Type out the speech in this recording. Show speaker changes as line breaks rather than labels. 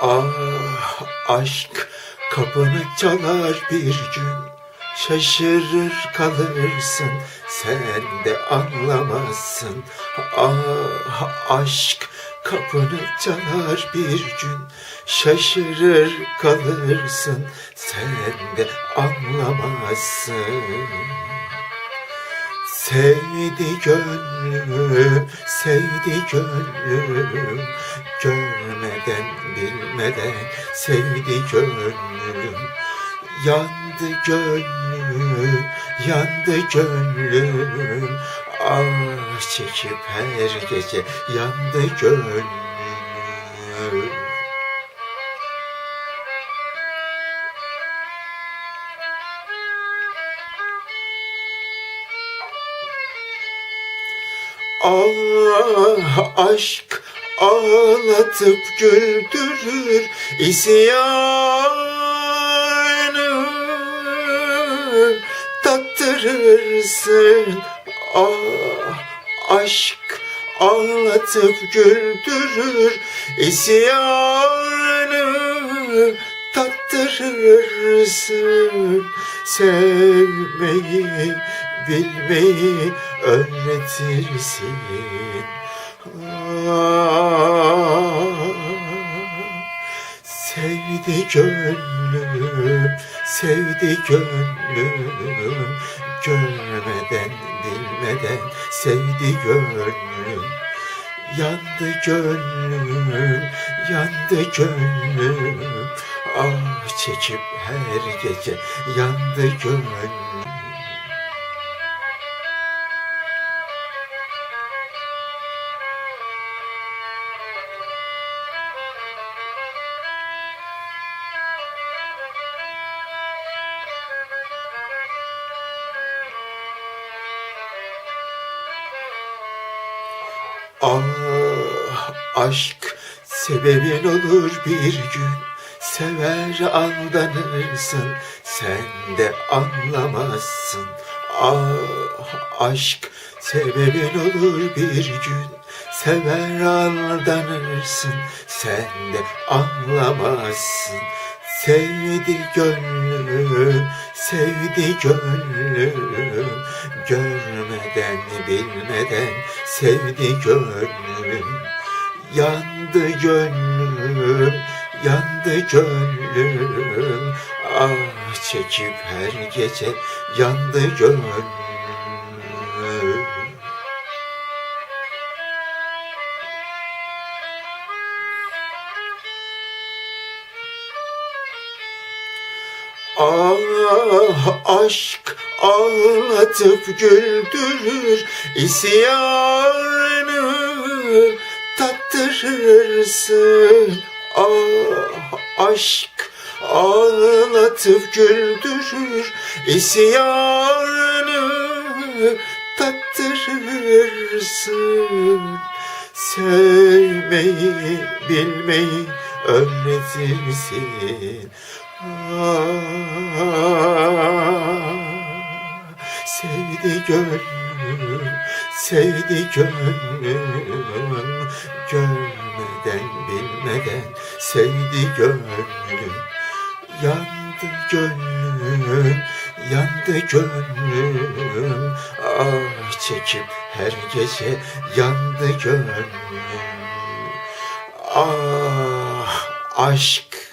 Ah aşk kapını çalar bir gün. Şaşırır kalırsın sen de anlamazsın. Ah aşk kapını çalar bir gün. Şaşırır kalırsın sen de anlamazsın. Sevdi gönlüm, sevdi gönlüm. Görmeden bilmeden sevdi gönlüm Yandı gönlüm, yandı gönlüm. Ah çekip her gece yandı gönlüm. Ah aşk ağlatıp güldürür isyanı. Tattırırsın Ah aşk ağlatıp güldürür isyanı. Tattırırsın sevmeyi bilmeyi öğretirsin sevdi gönlüm sevdi gönlüm görmeden bilmeden sevdi gönlüm yandı gönlüm yandı gönlüm. Ah çekip her gece yandı gönlüm Ah aşk sebebin olur bir gün. Sever aldanırsın sen de anlamazsın. Ah aşk sebebin olur bir gün. Sever aldanırsın sen de anlamazsın. Sevdi gönlüm, sevdi gönlüm Görmeden bilmeden. Sevdi gönlüm Yandı gönlüm, yandı gönlüm. Ah çekip her gece yandı gönlüm Ah aşk ağlatıp güldürür isyanı tattırırsın. Ah aşk ağlatıp güldürür isyanı tattırırsın. Sevmeyi bilmeyi öğretirsin Ah, sevdi gönlüm, sevdi gönlüm Görmeden bilmeden sevdi gönlüm Yandı gönlüm, yandı gönlüm Ah çekip her gece yandı gönlüm Ah aşk